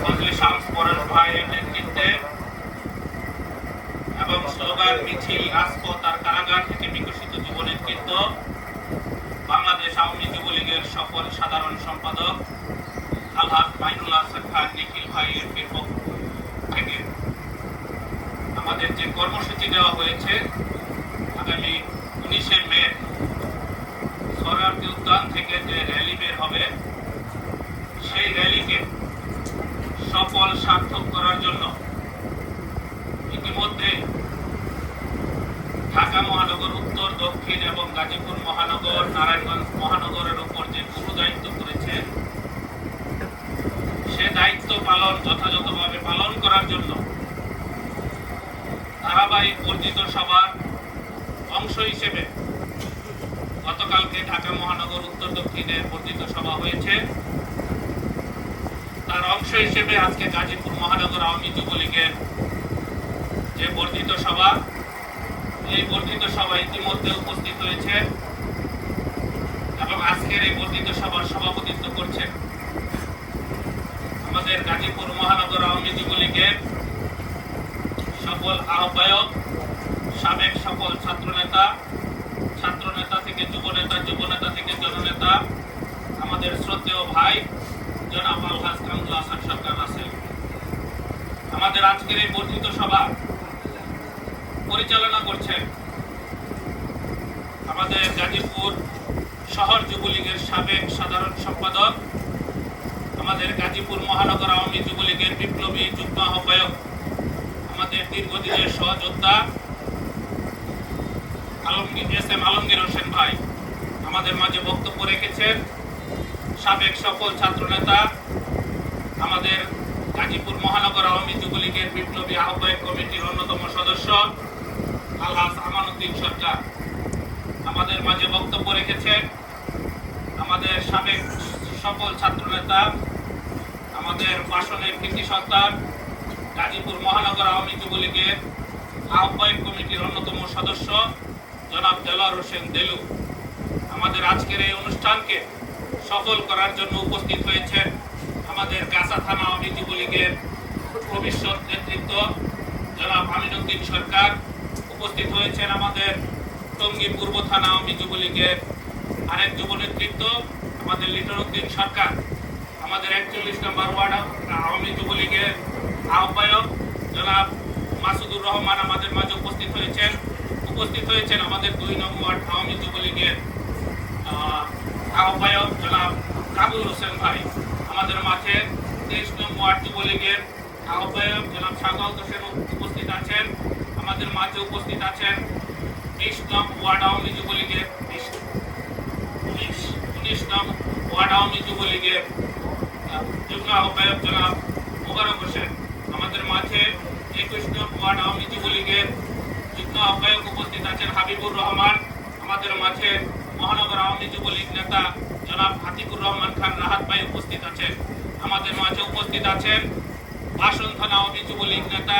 ফজলে শামস পরেশ ভাইয়ের নেতৃত্বে এবং স্লোগান, মিছিল, রাজপথ আর কারাগার থেকে বিকশিত যুব নেতৃত্ব বাংলাদেশ আওয়ামী যুবলীগের সফল সাধারণ সম্পাদক আলহাজ মাইনুল্লাহ হাসান খান, নিখিল ভাই এমপির পক্ষ থেকে। আমাদের যে কর্মসূচি দেওয়া হয়েছে, আগামী উনিশে মে সরারদি উদ্যান থেকে যে র্যালি বের হবে সেই র্যালিকে সফল সার্থক করার জন্য ইতিমধ্যে ঢাকা মহানগর, উত্তর, দক্ষিণ এবং গাজীপুর মহানগর, নারায়ণগঞ্জ মহানগরের উপর যে গুরু দায়িত্ব করেছে সে দায়িত্ব পালন যথাযথভাবে পালন করার জন্য ধারাবাহিক বর্ধিত সভার অংশ হিসেবে গতকালকে ঢাকা মহানগর, উত্তর, দক্ষিণে সভা হয়েছে। তার অংশ হিসেবে আজকে গাজীপুর মহানগর আওয়ামী যুবলীগের যে বর্ধিত সভা, এই বর্ধিত সভা ইতিমধ্যে উপস্থিত হয়েছে এবং আজকের এই বর্ধিত সভার সভাপতিত্ব করছেন আমাদের গাজীপুর মহানগর আওয়ামী যুবলীগের সকল আহ্বায়ক, সাবেক সকল ছাত্রনেতা ছাত্রনেতা থেকে যুবনেতা যুবনেতা থেকে জননেতা, আমাদের শ্রদ্ধেয় ভাই আমাদের আজকের এই বর্ধিত সভা পরিচালনা করছেন আমাদের গাজীপুর শহর যুবলীগের সাবেক সাধারণ সম্পাদক, আমাদের গাজীপুর মহানগর আওয়ামী যুবলীগের বিপ্লবী যুগ্ম আহ্বায়ক, আমাদের দীর্ঘদিনের সহযোদ্ধা আলমগীর এস এম আলমগীর হোসেন ভাই, আমাদের মাঝে বক্তব্য রেখেছেন। সাবেক সকল ছাত্রনেতা, আমাদের গাজীপুর মহানগর আওয়ামী যুবলীগের বিপ্লবী আহ্বায়ক কমিটির অন্যতম সদস্য, আলহাজ আমানুদ্দিন সরকার। আমাদের মাঝে বক্তব্য রেখেছেন আমাদের সাবেক সকল ছাত্রনেতা, আমাদের বাসনের কৃতি সত্তার গাজীপুর মহানগর আওয়ামী যুবলীগের আহ্বায়ক কমিটির অন্যতম সদস্য, জনাব দেলোয়ার হোসেন দেলু। আমাদের আজকের এই অনুষ্ঠানকে সফল করার জন্য উপস্থিত হয়েছেন আমাদের গাছা থানা আওয়ামী যুবলীগের ভবিষ্যৎ নেতৃত্ব, জনাব আমিনুদ্দিন সরকার। উপস্থিত হয়েছেন আমাদের টঙ্গী পূর্ব থানা আওয়ামী যুবলীগের আরেক যুব নেতৃত্ব, আমাদের লিটন উদ্দিন সরকার। আমাদের একচল্লিশ নম্বর ওয়ার্ড আওয়ামী যুবলীগের আহ্বায়ক জনাব মাসুদুর রহমান আমাদের মাঝে উপস্থিত হয়েছেন। উপস্থিত হয়েছেন আমাদের দুই নম্বর আওয়ামী যুবলীগের আহ, আহ্বায়ক জনাব কাবুল হোসেন ভাই। আমাদের মাঝে তেইশ নম্বর ওয়ার্ড যুবলীগের আহ্বায়ক জনাব সাগত হোসেন উপস্থিত আছেন। আমাদের মাঝে উপস্থিত আছেন বিশ নম্বর ওয়ার্ড আওয়ামী যুবলীগের উনিশ উনিশ নং ওয়ার্ড আওয়ামী যুবলীগের যুগ্ম আহ্বায়ক জনাব মোবারক হোসেন। আমাদের মাঝে একুশ নং ওয়ার্ড আওয়ামী যুবলীগের যুগ্ম আহ্বায়ক উপস্থিত আছেন হাবিবুর রহমান। আমাদের মাঝে মহানগর আওয়ামী যুবলীগ নেতা জনাব আতিকুর রহমান খান রাহাত ভাই উপস্থিত আছেন। আমাদের মাঝে উপস্থিত আছেন বাসন থানা আওয়ামী যুবলীগ নেতা,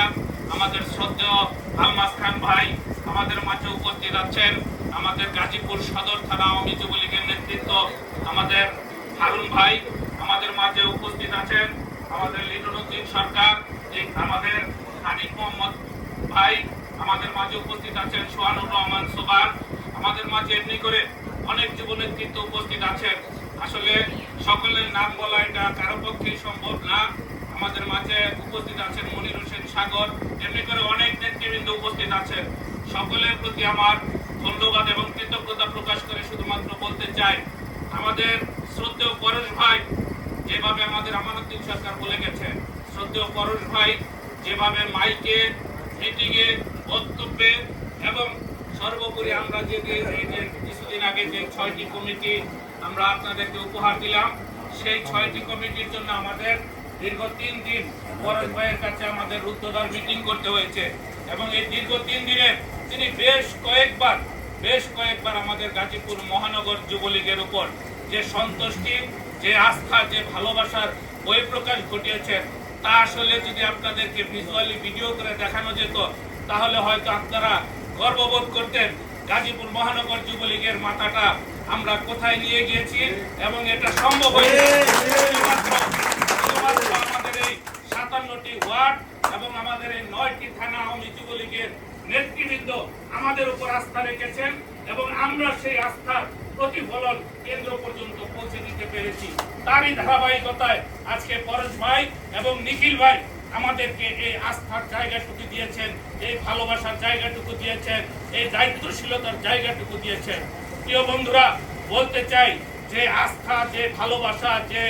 আমাদের শ্রদ্ধেয় আলমাস খান ভাই, আমাদের মাঝে উপস্থিত আছেন আমাদের গাজীপুর সদর থানা আওয়ামী যুবলীগের নেতৃত্ব, আমাদের হারুন ভাই, আমাদের মাঝে উপস্থিত আছেন আমাদের লিটন উদ্দিন সরকার আমাদের হানিফ মোহাম্মদ ভাই, আমাদের মাঝে উপস্থিত আছেন সোহানুর রহমান সোবান, আমাদের মাঝে এমনি করে অনেক যুব নেতৃত্ব উপস্থিত আছেন। আসলে সকলের নাম বলা এটা কারও পক্ষে সম্ভব না। আমাদের মাঝে উপস্থিত আছেন মনির হোসেন সাগর। এমনি করে অনেক নেতৃবৃন্দ উপস্থিত আছেন। সকলের প্রতি আমার ধন্যবাদ এবং কৃতজ্ঞতা প্রকাশ করে শুধুমাত্র বলতে চাই, আমাদের শ্রদ্ধেয় পরশ ভাই যেভাবে আমাদের আমানুদ্দিন সরকার বলে গেছে, শ্রদ্ধেয় পরশ ভাই যেভাবে মাইকে, মিটিংয়ে বক্তব্যে এবং সর্বোপরি আমরা যে কিছুদিন আগে যে ছয়টি কমিটি আমরা আপনাদেরকে উপহার দিলাম, সেই ছয়টি কমিটির জন্য আমাদের দীর্ঘ তিন দিন পরেশ ভাইয়ের কাছে আমাদের রুদ্ধদ্বার মিটিং করতে হয়েছে। এবং এই দীর্ঘ তিন দিনে তিনি বেশ কয়েকবার বেশ কয়েকবার আমাদের গাজীপুর মহানগর যুবলীগের উপর যে সন্তুষ্টি, যে আস্থা, যে ভালোবাসার বহিঃপ্রকাশ ঘটিয়েছেন তা আসলে যদি আপনাদেরকে ভিজুয়ালি ভিডিও করে দেখানো যেত, তাহলে হয়তো আপনারা গর্ববোধ করতেন গাজীপুর মহানগর যুবলীগের মাথাটা আমরা কোথায় নিয়ে গিয়েছি এবং এটা সম্ভব হয়েছে। আমাদের এই সাতান্নটি ওয়ার্ড এবং আমাদের এই নয়টি থানা আওয়ামী যুবলীগের নেতৃবৃন্দ আমাদের উপর আস্থা রেখেছেন এবং আমরা সেই আস্থার প্রতিফলন কেন্দ্র পর্যন্ত পৌঁছে দিতে পেরেছি। তারই ধারাবাহিকতায় আজকে পরশ ভাই এবং নিখিল ভাই আমাদেরকে এই আস্থার জায়গাটুকু দিয়েছেন, এই ভালোবাসার জায়গাটুকু দিয়েছেন, এই দায়িত্বশীলতার জায়গাটুকু দিয়েছেন। প্রিয় বন্ধুরা, বলতে চাই যে আস্থা, যে ভালোবাসা, যে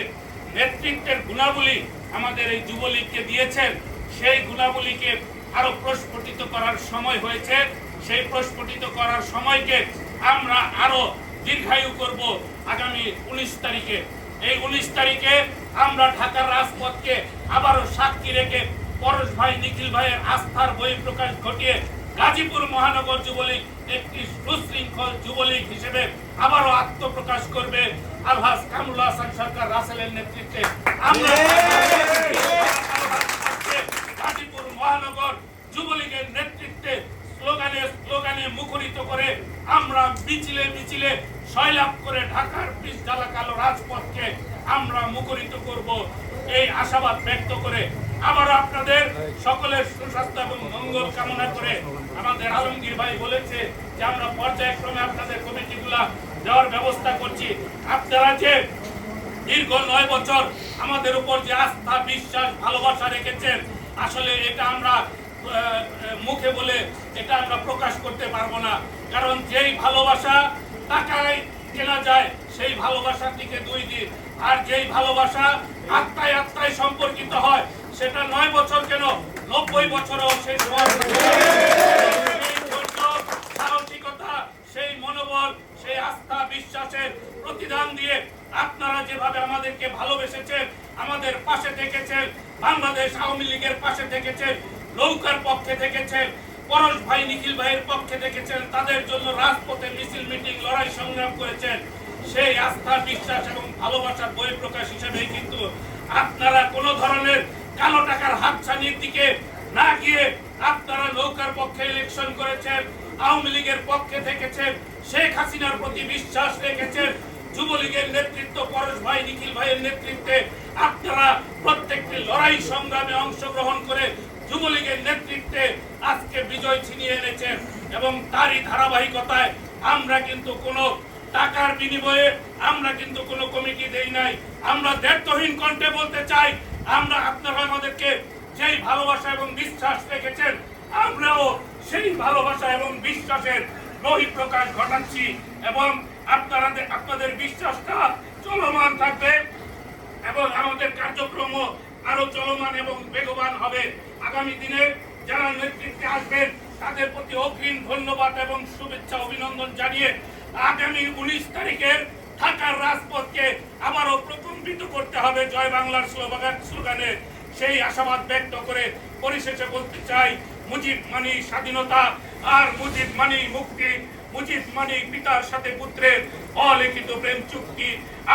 নেতৃত্বের গুণাবলী আমাদের এই যুবলীগকে দিয়েছেন, সেই গুণাবলীকে আরও প্রস্ফুটিত করার সময় হয়েছে। সেই প্রস্ফুটিত করার সময়কে আমরা আরও দীর্ঘায়ু করব আগামী উনিশ তারিখে। এই উনিশ তারিখে আমরা ঢাকার রাজপথকে আবারও সাক্ষী রেখে পরশ ভাই নিখিল ভাইয়ের আস্থার বহিঃপ্রকাশ ঘটিয়ে গাজীপুর মহানগর যুবলীগ একটি সুশৃঙ্খল যুবলীগ হিসেবে আবারও আত্মপ্রকাশ করবে আলহাজ কামরুল হাসান সরকার রাসেলের নেতৃত্বে। আমরা গাজীপুর মহানগর যুবলীগের নেতৃত্বে স্লোগানে স্লোগানে মুখরিত করে আমরা মিছিলে মিছিলে সয়লাভ করে ঢাকার পিস জ্বালা কালো রাজপথকে আমরা মুখরিত করব। এই আশাবাদ ব্যক্ত করে আবার আপনাদের সকলের সুস্বাস্থ্য এবং মঙ্গল কামনা করে আমাদের আলমগীর ভাই বলেছে যে আমরা পর্যায়ক্রমে আপনাদের কমিটিগুলা দেওয়ার ব্যবস্থা করছি। আপনারা যে দীর্ঘ নয় বছর আমাদের উপর যে আস্থা, বিশ্বাস, ভালোবাসা রেখেছেন, আসলে এটা আমরা মুখে বলে এটা আমরা প্রকাশ করতে পারব না। কারণ যেই ভালোবাসা টাকায় কেনা যায়, সেই ভালোবাসা থেকে দুই দিন। আর যেই ভালোবাসা আত্মায় আত্মায় সম্পর্কিত হয়, সেটা নয় বছর কেন? নব্বই বছরও সেই সেই মনোবল, সেই আস্থা, বিশ্বাসের প্রতিদান দিয়ে আপনারা যেভাবে আমাদেরকে ভালোবেসেছেন, আমাদের পাশে থেকেছেন বাংলাদেশ আওয়ামী লীগের পাশে থেকেছেন নৌকার পক্ষে থেকেছেন পরশ ভাই, নিখিল ভাইয়ের পক্ষে থেকেছেন তাদের জন্য রাজপথে মিছিল, মিটিং, লড়াই সংগ্রাম করেছেন। সেই আস্থা, বিশ্বাস এবং ভালোবাসার বহিঃপ্রকাশ হিসেবে কিন্তু আপনারা কোনো ধরনের কালো টাকার হাতছানির দিকে না গিয়ে আপনারা নৌকার পক্ষে ইলেকশন করেছেন, আওয়ামী লীগের পক্ষে থেকেছেন শেখ হাসিনার প্রতি বিশ্বাস রেখেছেন, যুবলীগের নেতৃত্ব, পরশ ভাই, নিখিল ভাইয়ের নেতৃত্বে আপনারা প্রত্যেকটি লড়াই সংগ্রামে অংশগ্রহণ করে যুবলীগের নেতৃত্বে আজকে বিজয় ছিনিয়ে এনেছেন এবং তারই ধারাবাহিকতায় আমরা কিন্তু কোনো টাকার বিনিময়ে আমরা কিন্তু কোনো কমিটি দেই নাই। আমরা দায়িত্বহীন কণ্ঠে বলতে চাই, আমরা আপনারা আমাদেরকে যেই ভালোবাসা এবং বিশ্বাস রেখেছেন, আমরাও সেই ভালোবাসা এবং বিশ্বাসের বহিঃপ্রকাশ ঘটাচ্ছি এবং আপনারা আপনাদের বিশ্বাসটা চলমান থাকবে এবং আমাদের কার্যক্রম আরও চলমান এবং বেগবান হবে। আগামী দিনে যারা নেতৃত্বে আসবেন, তাদের প্রতি অগ্রিম ধন্যবাদ এবং শুভেচ্ছা, অভিনন্দন জানিয়ে আগামী উনিশ তারিখের ঢাকার রাজপথকে আবারও প্রকম্পিত করতে হবে। জয় বাংলার স্লোগান সেই আশাবাদ ব্যক্ত করে পরিশেষে বলতে চাই, মুজিব মানি স্বাধীনতা আর মুজিব মানি মুক্তি। মুজিব মানি পিতার সাথে পুত্রের অলিখিত প্রেম চুক্তি।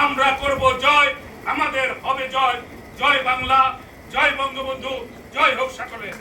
আমরা করব জয়, আমাদের হবে জয়। জয় বাংলা, জয় বঙ্গবন্ধু, জয় হোক সকলের।